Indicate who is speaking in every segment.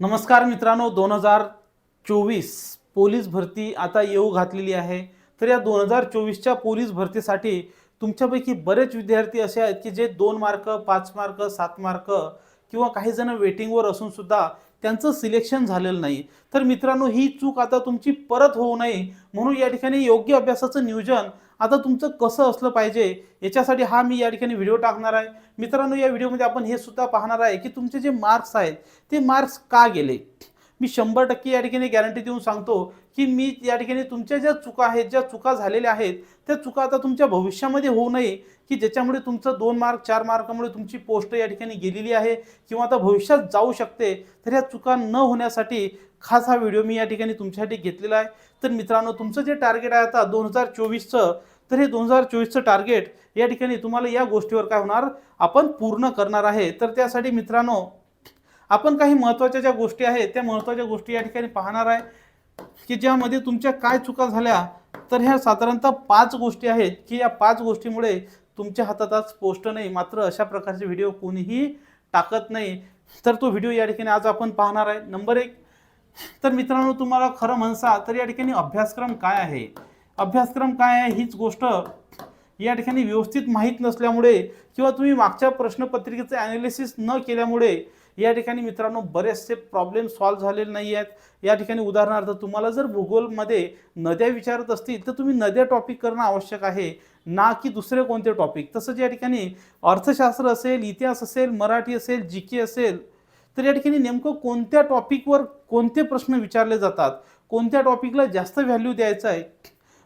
Speaker 1: नमस्कार मित्रांनो दोन हजार चोवीस पोलीस भरती आता येऊ घातलेली आहे. तर या दोन हजार चोवीसच्या पोलीस भरतीसाठी तुमच्यापैकी बरेच विद्यार्थी असे आहेत की जे दोन मार्क पाच मार्क सात मार्क किंवा काही जण वेटिंगवर असून सुद्धा त्यांचं सिलेक्शन झालेलं नाही. तर मित्रांनो ही चूक आता तुमची परत होऊ नये म्हणून या ठिकाणी योग्य अभ्यासाचं नियोजन आता तुमचं कसं असलं पाहिजे याच्यासाठी हा मी या ठिकाणी व्हिडिओ टाकणार आहे. मित्रांनो या व्हिडिओमध्ये आपण हे सुद्धा पाहणार आहे की तुमचे जे मार्क्स आहेत ते मार्क्स का गेले? मी शंभर टक्के या ठिकाणी गॅरंटी देऊन सांगतो की मी या ठिकाणी तुमच्या ज्या चुका आहेत ज्या चुका झालेल्या आहेत त्या चुका आता तुमच्या भविष्यामध्ये होऊ नये की ज्याच्यामुळे तुमचं दोन मार्क चार मार्कामुळे तुमची पोस्ट या ठिकाणी गेलेली आहे किंवा आता भविष्यात जाऊ शकते तर ह्या चुका न होण्यासाठी खास हा व्हिडिओ मी या ठिकाणी तुमच्यासाठी घेतलेला आहे. तर मित्रांनो तुमचं जे टार्गेट आहे आता दोन हजार चोवीसचं तर हे दोन हजार चोवीसचं टार्गेट या ठिकाणी तुम्हाला या गोष्टीवर काय होणार? आपण पूर्ण करणार आहे. तर त्यासाठी मित्रांनो आपण काही महत्त्वाच्या ज्या गोष्टी आहेत त्या महत्त्वाच्या गोष्टी या ठिकाणी पाहणार आहे. की ज्यामध्ये तुमच्या काय चुका झाल्या तर ह्या साधारणतः पाच गोष्टी आहेत की या पाच गोष्टीमुळे तुमच्या हातात आज पोस्ट नाही. मात्र अशा प्रकारचे व्हिडिओ कोणीही टाकत नाही. तर तो व्हिडिओ या ठिकाणी आज आपण पाहणार आहे. नंबर एक तर मित्रांनो तुम्हाला खरं म्हणसा तर या ठिकाणी अभ्यासक्रम काय आहे? अभ्यासक्रम काय आहे? हीच गोष्ट या ठिकाणी व्यवस्थित माहीत नसल्यामुळे किंवा तुम्ही मागच्या प्रश्नपत्रिकेचं ॲनालिसिस न केल्यामुळे या ठिकाणी मित्रांनो बरेचसे प्रॉब्लेम सॉल्व्ह झालेले नाही आहेत. या ठिकाणी उदाहरणार्थ तुम्हाला जर भूगोलमध्ये नद्या विचारत असतील तर तुम्ही नद्या टॉपिक करणं आवश्यक आहे ना की दुसरे कोणते टॉपिक तसंच या ठिकाणी अर्थशास्त्र असेल इतिहास असेल मराठी असेल जी के असेल तर या ठिकाणी नेमकं कोणत्या टॉपिकवर कोणते प्रश्न विचारले जातात कोणत्या टॉपिकला जास्त व्हॅल्यू द्यायचं आहे?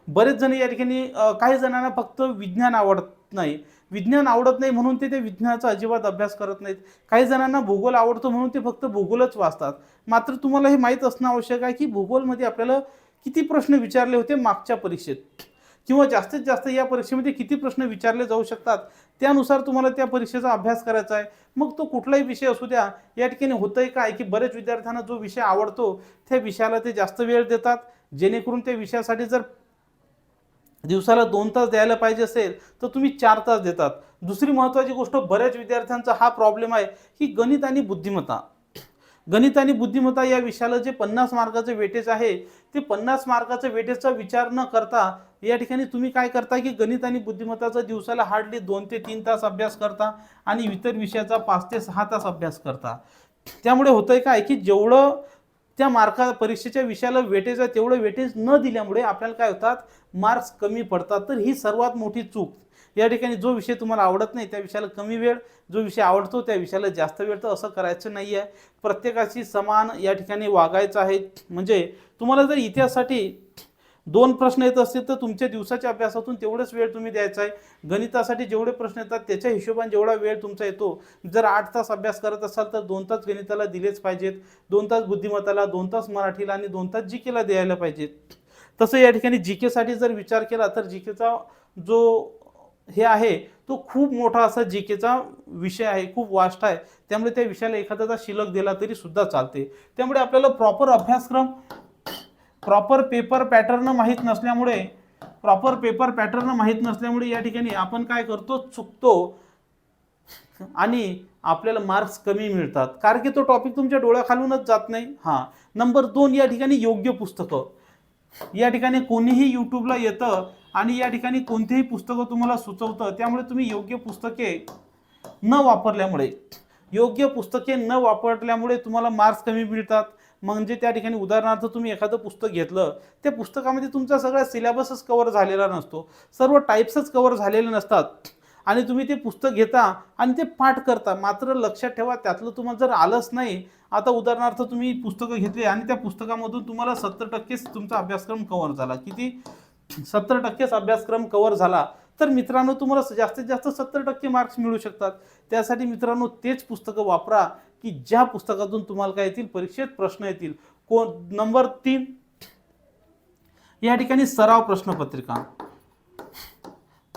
Speaker 1: बरेच जण या ठिकाणी काही जणांना फक्त विज्ञान आवडत नाही. विज्ञान आवडत नाही म्हणून ते ते विज्ञानाचा अजिबात अभ्यास करत नाहीत. काही जणांना भूगोल आवडतो म्हणून ते फक्त भूगोलच वाचतात. मात्र तुम्हाला हे माहीत असणं आवश्यक आहे की भूगोलमध्ये आपल्याला किती प्रश्न विचारले होते मागच्या परीक्षेत? किंवा जास्तीत जास्त या परीक्षेमध्ये किती प्रश्न विचारले जाऊ शकतात? त्यानुसार तुम्हाला त्या परीक्षेचा अभ्यास करायचा आहे. मग तो कुठलाही विषय असू द्या या ठिकाणी होतंय काय की बरेच विद्यार्थ्यांना जो विषय आवडतो त्या विषयाला ते जास्त वेळ देतात. जेणेकरून त्या विषयासाठी जर दिवसाला दोन तास द्यायला पाहिजे असेल तर तुम्ही चार तास देतात. दुसरी महत्त्वाची गोष्ट बऱ्याच विद्यार्थ्यांचा हा प्रॉब्लेम आहे की गणित आणि बुद्धिमत्ता. गणित आणि बुद्धिमत्ता या विषयाला जे पन्नास मार्काचं वेटेज आहे ते पन्नास मार्काचं वेटेजचा विचार न करता या ठिकाणी तुम्ही काय करता की गणित आणि बुद्धिमत्ताचा दिवसाला हार्डली दोन ते तीन तास अभ्यास करता आणि इतर विषयाचा पाच ते सहा तास अभ्यास करता. त्यामुळे होतंय काय की जेवढं त्या मार्का परीक्षेच्या विषयाला वेटेज आहे तेवढं वेटेज न दिल्यामुळे आपल्याला काय होतात? मार्क्स कमी पडतात. तर ही सर्वात मोठी चूक. या ठिकाणी जो विषय तुम्हाला आवडत नाही त्या विषयाला कमी वेळ जो विषय आवडतो त्या विषयाला जास्त वेळ तर असं करायचं नाही आहे. प्रत्येकाशी समान या ठिकाणी वागायचं आहे. म्हणजे तुम्हाला जर इतिहासासाठी दोन प्रश्न येत असतील तर तुमच्या दिवसाच्या अभ्यासातून तेवढंच वेळ तुम्ही द्यायचा आहे. गणितासाठी जेवढे प्रश्न येतात त्याच्या हिशोबाने जेवढा वेळ तुमचा येतो जर आठ तास अभ्यास करत असाल तर दोन तास गणिताला दिलेच पाहिजेत दोन तास बुद्धिमत्ताला दोन तास मराठीला आणि दोन तास जी केला द्यायला पाहिजेत. तसं या ठिकाणी जी केसाठी जर विचार केला तर जी केचा जो हे आहे तो खूप मोठा असा जी केचा विषय आहे खूप वास्ट आहे. त्यामुळे त्या विषयाला एखाद्याचा शिलक दिला तरी सुद्धा चालते. त्यामुळे आपल्याला प्रॉपर अभ्यासक्रम प्रॉपर पेपर पॅटर्न माहीत नसल्यामुळे प्रॉपर पेपर पॅटर्न माहीत नसल्यामुळे या ठिकाणी आपण काय करतो चुकतो आणि आपल्याला मार्क्स कमी मिळतात. कारण की तो टॉपिक तुमच्या डोळ्याखालूनच जात नाही. हां. नंबर दोन या ठिकाणी योग्य पुस्तकं. या ठिकाणी कोणीही यूट्यूबला येतं आणि या ठिकाणी कोणतेही पुस्तकं तुम्हाला सुचवतं त्यामुळे तुम्ही योग्य पुस्तके न वापरल्यामुळे योग्य पुस्तके न वापरल्यामुळे तुम्हाला मार्क्स कमी मिळतात. म्हणजे त्या ठिकाणी उदाहरणार्थ तुम्ही एखादं पुस्तक घेतलं त्या पुस्तकामध्ये तुमचा सगळा सिलेबसच कवर झालेला नसतो. सर्व टाईप्सच कवर झालेले नसतात. आणि तुम्ही ते पुस्तक घेता आणि ते पाठ करता. मात्र लक्षात ठेवा त्यातलं तुम्हाला जर आलंच नाही आता उदाहरणार्थ तुम्ही पुस्तकं घेतली आणि त्या पुस्तकामधून तुम्हाला सत्तर टक्केच तुमचा अभ्यासक्रम कव्हर झाला. किती? सत्तर टक्केच अभ्यासक्रम कव्हर झाला. तर मित्रांनो तुम्हाला जास्तीत जास्त सत्तर टक्के मार्क्स मिळू शकतात. त्यासाठी मित्रांनो तेच पुस्तकं वापरा. की ज्या पुस्तकातून तुम्हाला काय येतील? परीक्षेत प्रश्न येतील. कोण? नंबर तीन. या ठिकाणी सराव प्रश्नपत्रिका.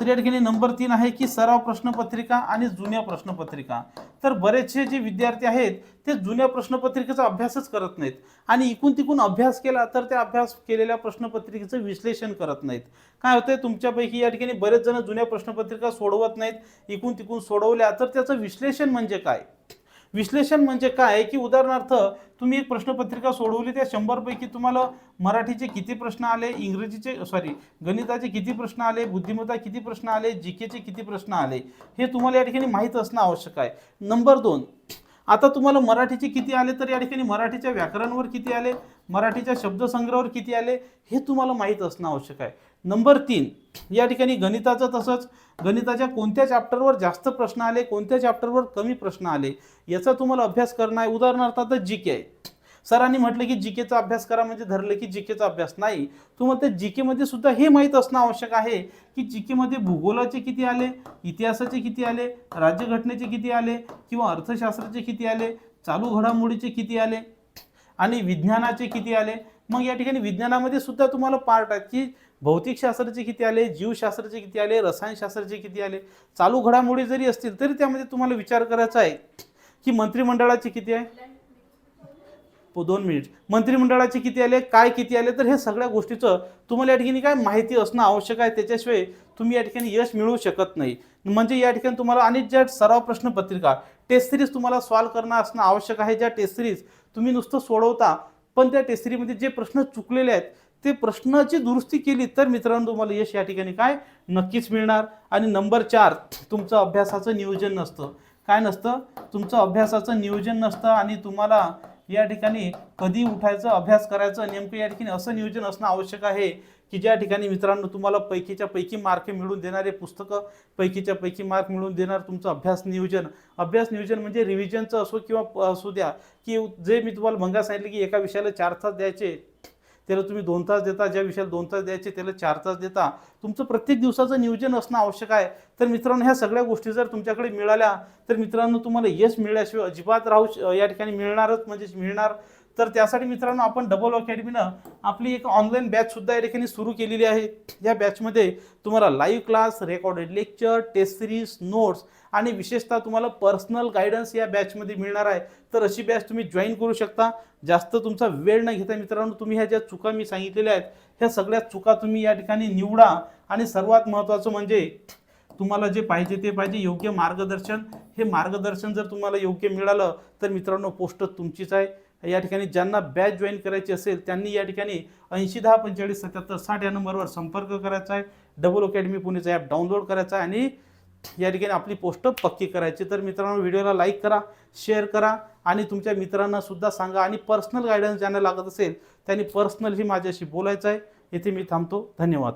Speaker 1: तर या ठिकाणी नंबर तीन आहे की सराव प्रश्नपत्रिका आणि जुन्या प्रश्नपत्रिका. तर बरेचसे जे विद्यार्थी आहेत ते जुन्या प्रश्नपत्रिकेचा अभ्यासच करत नाहीत. आणि इकून तिकून अभ्यास केला तर त्या अभ्यास केलेल्या प्रश्नपत्रिकेचं विश्लेषण करत नाहीत. काय होतंय? तुमच्यापैकी या ठिकाणी बरेच जण जुन्या प्रश्नपत्रिका सोडवत नाहीत. इकून तिकून सोडवल्या तर त्याचं विश्लेषण म्हणजे काय? विश्लेषण म्हणजे काय की उदाहरणार्थ तुम्ही एक प्रश्नपत्रिका सोडवली त्या शंभरपैकी तुम्हाला मराठीचे किती प्रश्न आले इंग्रजीचे सॉरी गणिताचे किती प्रश्न आले बुद्धिमत्ता किती प्रश्न आले जी केचे किती प्रश्न आले हे तुम्हाला या ठिकाणी माहीत असणं आवश्यक आहे. नंबर दोन आता तुम्हाला मराठीचे किती आले तर या ठिकाणी मराठीच्या व्याकरणावर किती आले? मराठीच्या शब्दसंग्रहावर किती आले? हे तुम्हाला माहीत असणं आवश्यक आहे. नंबर तीन या ठिकाणी गणिताचं तसंच गणिताच्या कोणत्या चॅप्टरवर जास्त प्रश्न आले कोणत्या चॅप्टरवर कमी प्रश्न आले याचा तुम्हाला अभ्यास करणं आहे. उदाहरणार्थ आता जी के आहे. सरांनी म्हटलं की जीकेचा अभ्यास करा म्हणजे धरलं की जीकेचा अभ्यास नाही. तुम्हाला त्या जीकेमध्ये सुद्धा हे माहीत असणं आवश्यक आहे की जीकेमध्ये भूगोलाचे किती आले इतिहासाचे किती आले राज्यघटनेचे किती आले किंवा अर्थशास्त्राचे किती आले चालू घडामोडीचे किती आले आणि विज्ञानाचे किती आले. मग या ठिकाणी विज्ञानामध्ये सुद्धा तुम्हाला पार्ट आहेत की भौतिकशास्त्राचे किती आले जीवशास्त्राचे किती आले रसायनशास्त्राचे किती आले. चालू घडामोडी जरी असतील तरी त्यामध्ये तुम्हाला विचार करायचा आहे की मंत्रिमंडळाचे किती आहे? दोन मिनिट मंत्रिमंडळाचे किती आले काय किती आले तर हे सगळ्या गोष्टीचं तुम्हाला या ठिकाणी काय माहिती असणं आवश्यक आहे. त्याच्याशिवाय तुम्ही या ठिकाणी यश मिळवू शकत नाही. म्हणजे या ठिकाणी तुम्हाला आणि ज्या सराव प्रश्नपत्रिका टेस्ट सिरीज तुम्हाला सॉल्व करणं असणं आवश्यक आहे. ज्या टेस्ट सिरीज तुम्ही नुसतं सोडवता पण त्या टेस्ट सिरीजमध्ये जे प्रश्न चुकलेले आहेत ते प्रश्नाची दुरुस्ती केली तर मित्रांनो तुम्हाला यश या ठिकाणी काय? नक्कीच मिळणार. आणि नंबर चार तुमचं अभ्यासाचं नियोजन नसतं. काय नसतं? तुमचं अभ्यासाचं नियोजन नसतं आणि तुम्हाला या ठिकाणी कधी उठायचं अभ्यास करायचं नेमकं या ठिकाणी असं नियोजन असणं आवश्यक आहे की ज्या ठिकाणी मित्रांनो तुम्हाला पैकीच्या पैकी मार्क मिळून देणारे पुस्तकं पैकीच्या पैकी मार्क मिळवून देणार तुमचं अभ्यास नियोजन. अभ्यास नियोजन म्हणजे रिव्हिजनचं असो किंवा असू द्या की जे मी तुम्हाला भंगा सांगितलं की एका विषयाला चार तास द्यायचे त्याला तुम्ही दोन तास देता ज्या विषयाला दोन तास द्यायचे त्याला चार तास देता. तुमचं प्रत्येक दिवसाचं नियोजन असणं आवश्यक आहे. तर मित्रांनो ह्या सगळ्या गोष्टी जर तुमच्याकडे मिळाल्या तर मित्रांनो तुम्हाला यश मिळाल्याशिवाय अजिबात राहू या ठिकाणी मिळणारच म्हणजे मिळणार तर त्यासाठी मित्रांनो आपण डबल अकॅडमीनं आपली एक ऑनलाईन बॅच सुद्धा या ठिकाणी सुरू केलेली आहे. या बॅचमध्ये तुम्हाला live class recorded lecture test series notes आणि विशेषतः तुम्हाला पर्सनल गायडन्स या बॅचमध्ये मिळणार आहे. तर अशी बॅच तुम्ही जॉईन करू शकता. जास्त तुमचा वेळ न घेता मित्रांनो तुम्ही ह्या ज्या चुका मी सांगितलेल्या आहेत ह्या सगळ्या चुका तुम्ही या ठिकाणी निवडा. आणि सर्वात महत्त्वाचं म्हणजे तुम्हाला जे पाहिजे ते पाहिजे योग्य मार्गदर्शन. हे मार्गदर्शन जर तुम्हाला योग्य मिळालं तर मित्रांनो पोस्ट तुमचीच आहे. या ठिकाणी ज्यांना बॅच जॉईन करायची असेल त्यांनी या ठिकाणी ऐंशी दहा पंचेचाळीस सत्याहत्तर साठ या नंबरवर संपर्क करायचा आहे. डबल अकॅडमी पुणेचा ॲप डाउनलोड करायचा आहे आणि या ठिकाणी आपली पोस्ट पक्की करायची. तर मित्रांनो व्हिडिओला लाईक करा शेअर करा आणि तुमच्या मित्रांना सुद्धा सांगा आणि पर्सनल गायडन्स ज्यांना लागत असेल त्यांनी पर्सनली माझ्याशी बोलायचं आहे. येथे मी थांबतो. धन्यवाद.